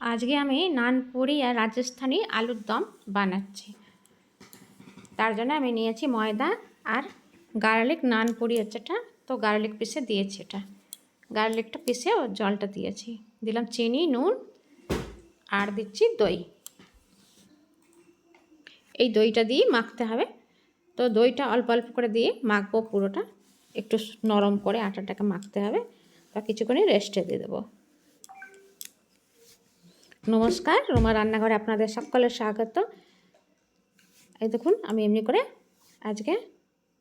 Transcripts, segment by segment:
আজকে আমি নানপুরি আর রাজস্থানি আলুর দম বানাচ্ছি। তার জন্য আমি নিয়েছি ময়দা আর গার্লিক নানপুরি হচ্ছে এটা তো গার্লিক পিসে দিয়েছি এটা। গার্লিকটা পিসে ও জলটা দিয়েছি। দিলাম চিনি, নুন আর দিচ্ছি দই। এই দইটা দিয়ে মাখতে হবে। তো দইটা অল্প অল্প করে দিয়ে মাখবো পুরোটা। একটু নরম করে আটাটাকে মাখতে হবে। তা কিছুক্ষণই রেস্টে দিয়ে দেবো। নমস্কার, রোমা রান্নাঘরে আপনাদের সকলের স্বাগত। এই দেখুন, আমি এমনি করে আজকে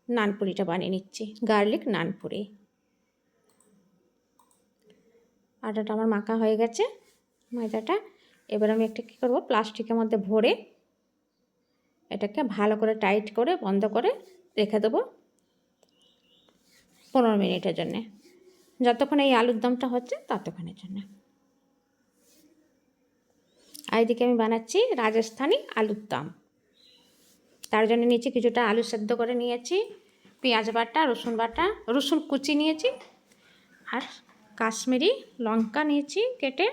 নানপুরিটা বানিয়ে নিচ্ছি, গার্লিক নানপুরি। আটাটা আমার মাখা হয়ে গেছে, ময়দাটা। এবার আমি একটা কী করব, প্লাস্টিকের মধ্যে ভরে এটাকে ভালো করে টাইট করে, বন্ধ করে রেখে দেবো পনেরো মিনিটের জন্যে। যতক্ষণ এই আলুর দমটা হচ্ছে, ততক্ষণের জন্য। আর এদিকে আমি বানাচ্ছি রাজস্থানি আলুর দম। তার জন্য নিয়েছি কিছুটা আলু সেদ্ধ করে নিয়েছি, পেঁয়াজ বাটা, রসুন বাটা, রসুন কুচি নিয়েছি আর কাশ্মীরি লঙ্কা নিয়েছি কেটে,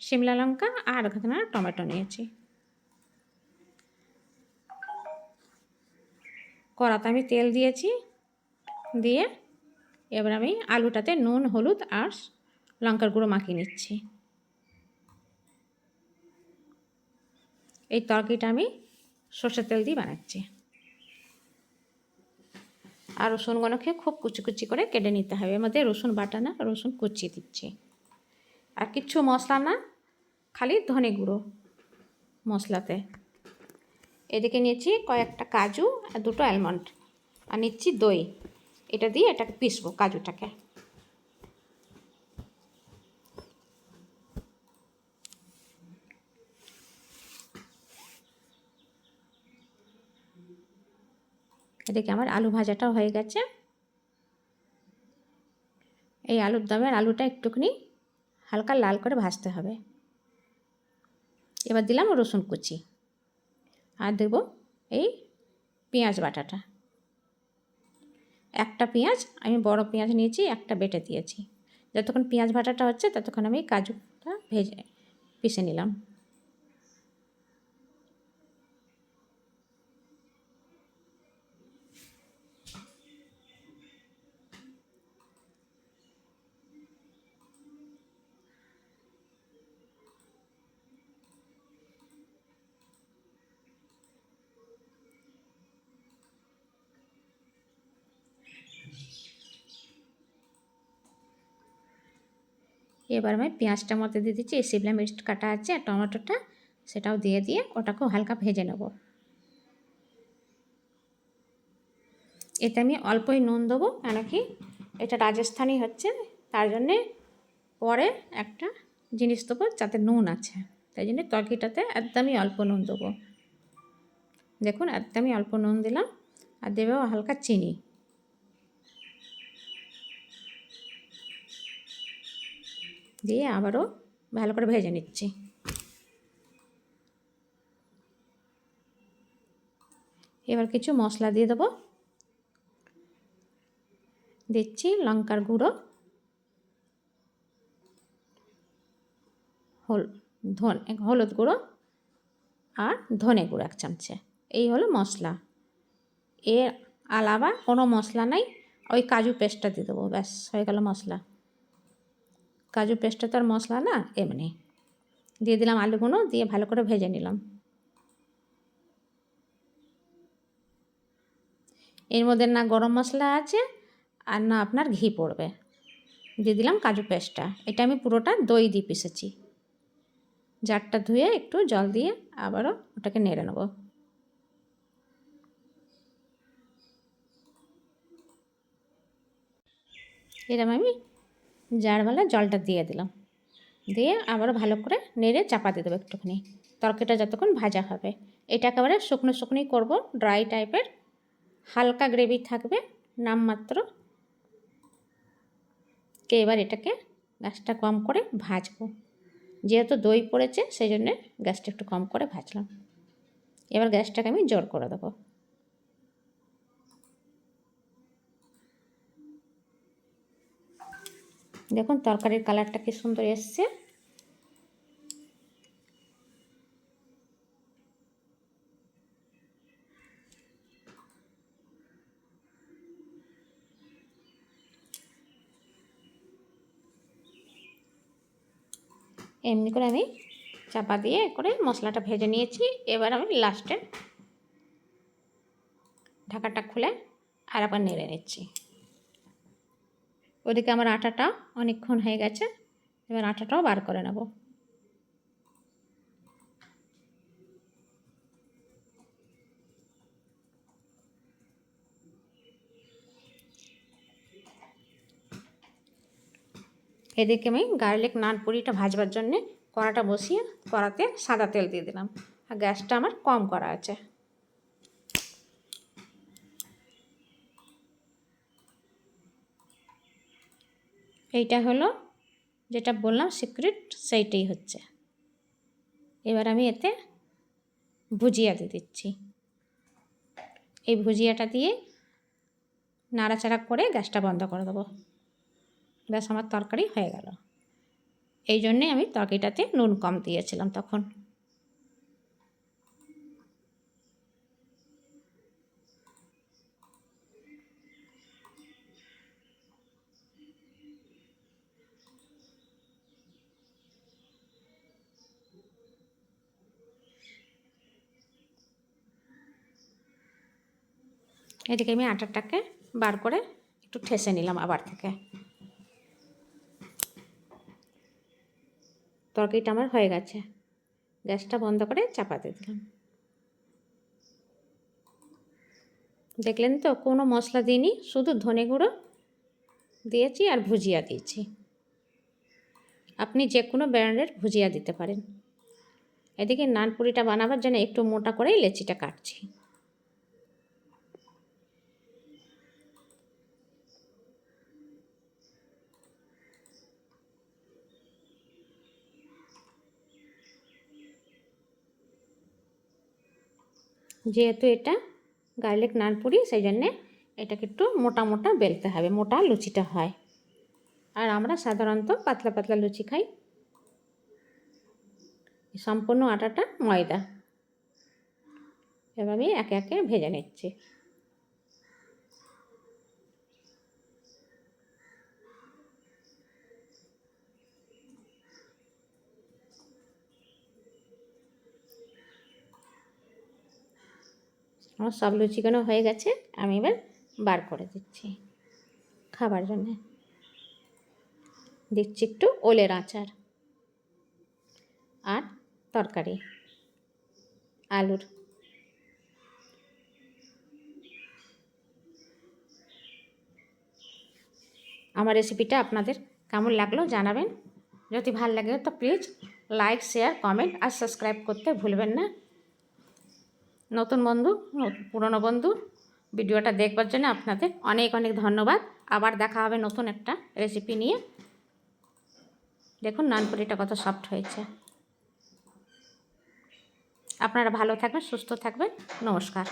শিমলা লঙ্কা আর আধখানা টমেটো নিয়েছি। কড়াতে আমি তেল দিয়েছি, দিয়ে এবার আমি আলুটাতে নুন, হলুদ আর লঙ্কার গুঁড়ো মাখিয়ে নিচ্ছি। এই তরকারিটা আমি সর্ষের তেল দিয়ে বানাচ্ছি। আর রসুনগুলোকে খুব কুচি কুচি করে কেটে নিতে হবে। এর মধ্যে রসুন বাটা না, রসুন কুচি দিচ্ছি। আর কিচ্ছু মশলা না, খালি ধনে গুঁড়ো মশলাতে। এদিকে নিয়েছি কয়েকটা কাজু আর দুটো অ্যালমন্ড আর নিচ্ছি দই। এটা দিয়ে এটাকে পিসবো কাজুটাকে। এদিকে আমার আলু ভাজাটাও হয়ে গেছে। এই আলুর দমের আলুটা একটুখানি হালকা লাল করে ভাজতে হবে। এবার দিলাম রসুন কুচি। আর দেব এই পেঁয়াজ বাটাটা। একটা পেঁয়াজ, আমি বড় পেঁয়াজ নিয়েছি, একটা বেটে দিয়েছি। যতক্ষণ পেঁয়াজ ভাটাটা হচ্ছে, ততক্ষণ আমি কাজুটা ভেজে পিষে নিলাম। এবার আমি পেঁয়াজটার মধ্যে দিয়ে দিচ্ছি শিমলা মির্চ কাটা আছে আর টমেটোটা, সেটাও দিয়ে দিয়ে ওটাকেও হালকা ভেজে নেব। এতে আমি অল্পই নুন দেবো কেন কি এটা রাজস্থানি হচ্ছে, তার জন্যে পরে একটা জিনিস দেবো যাতে নুন আছে, তাই জন্য তরকিটাতে একদমই অল্প নুন দেবো। দেখুন, একদমই অল্প নুন দিলাম, আর দেবেও হালকা চিনি। দিয়ে আবারও ভালো করে ভেজে নিচ্ছি। এবার কিছু মশলা দিয়ে দেবো। দিচ্ছি লঙ্কার গুঁড়ো, হল, ধনে, হলুদ গুঁড়ো আর ধনে গুঁড়ো এক চামচে। এই হলো মশলা। এর আলাবা কোনো মশলা নাই, ওই কাজু পেস্টটা দিয়ে দেবো, ব্যাস, হয়ে গেল মশলা। কাজু পেস্টটা তো আর মশলা না, এমনি। দিয়ে দিলাম আলুগুলো দিয়ে ভালো করে ভেজে নিলাম। এর মধ্যে না গরম মশলা আছে, আর না আপনার ঘি পড়বে। দিয়ে দিলাম কাজু পেস্টটা। এটা আমি পুরোটা দই দিয়ে পিসেছি জারটা ধুয়ে একটু জল দিয়ে আবারও ওটাকে নেড়ে নেব। এরম আমি জারওয়ালা জলটা দিয়ে দিলাম। দিয়ে আবারও ভালো করে নেড়ে চাপা দিয়ে দেবো একটুখানি। তরকারিটা যতক্ষণ ভাজা হবে। এটা একেবারে শুকনো শুকনোই করব। ড্রাই টাইপের হালকা গ্রেভি থাকবে। নামমাত্র। কে এবার এটাকে গ্যাসটা কম করে ভাজবো। যেহেতু দই পড়েছে সেই জন্যে গ্যাসটা একটু কম করে ভাজলাম। এবার গ্যাসটাকে আমি জোর করে দেবো। দেখুন, তরকারির কালারটা কি সুন্দর এসছে। এমনি করে আমি চাপা দিয়ে করে মশলাটা ভেজে নিয়েছি। এবার আমি লাস্টে ঢাকাটা খুলে আর আবার নেড়ে নিচ্ছি। ওদিকে আমার আটাটা অনেকক্ষণ হয়ে গেছে, এবার আটাটাও বার করে নেব। এদিকে আমি গার্লিক নান পুরিটা ভাজবার জন্যে কড়াটা বসিয়ে কড়াতে সাদা তেল দিয়ে দিলাম। আর গ্যাসটা আমার কম করা আছে। এইটা হলো যেটা বললাম সিক্রেট সেইটাই হচ্ছে। এবার আমি এতে ভুজিয়া দিয়ে দিচ্ছি। এই ভুজিয়াটা দিয়ে নাড়াচাড়া করে গ্যাসটা বন্ধ করে দেবো। ব্যাস, আমার তরকারি হয়ে গেল। এই জন্যে আমি তরকারিটাতে নুন কম দিয়েছিলাম তখন। এদিকে আমি আটাটাকে বার করে একটু ঠেসে নিলাম আবার থেকে। তরকারিটা আমার হয়ে গেছে। গ্যাসটা বন্ধ করে চাপাতে দিলাম। দেখলেন তো, কোনো মশলা দিইনি, শুধু ধনে গুঁড়ো দিয়েছি আর ভুজিয়া দিয়েছি। আপনি যে কোনো ব্র্যান্ডের ভুজিয়া দিতে পারেন। এদিকে নানপুরিটা বানাবার জন্য একটু মোটা করেই লেচিটা কাটছি। যেহেতু এটা গার্লিক নান পুরি, সেই জন্যে এটাকে একটু মোটা মোটা বেলতে হবে, মোটা লুচিটা হয়। আর আমরা সাধারণত পাতলা পাতলা লুচি খাই। সম্পূর্ণ আটাটা ময়দা। এভাবেই একে একে ভেজে নিচ্ছি। আমার সব লুচিগুলো হয়ে গেছে? আমি এবার বার করে দিচ্ছি খাবার জন্যে। দিচ্ছি একটু ওলের আচার আর তরকারি, আলুর। আমার রেসিপিটা আপনাদের কেমন লাগল জানাবেন। যদি ভালো লাগে তো প্লিজ লাইক শেয়ার কমেন্ট আর সাবস্ক্রাইব করতে ভুলবেন না। নতুন বন্ধু পুরনো বন্ধু, ভিডিওটা দেখবার জন্য আপনাদের অনেক অনেক ধন্যবাদ। আবার দেখা হবে নতুন একটা রেসিপি নিয়ে। দেখুন, নানপুরিটা কত সফট হয়েছে। আপনারা ভালো থাকবেন, সুস্থ থাকবেন। নমস্কার।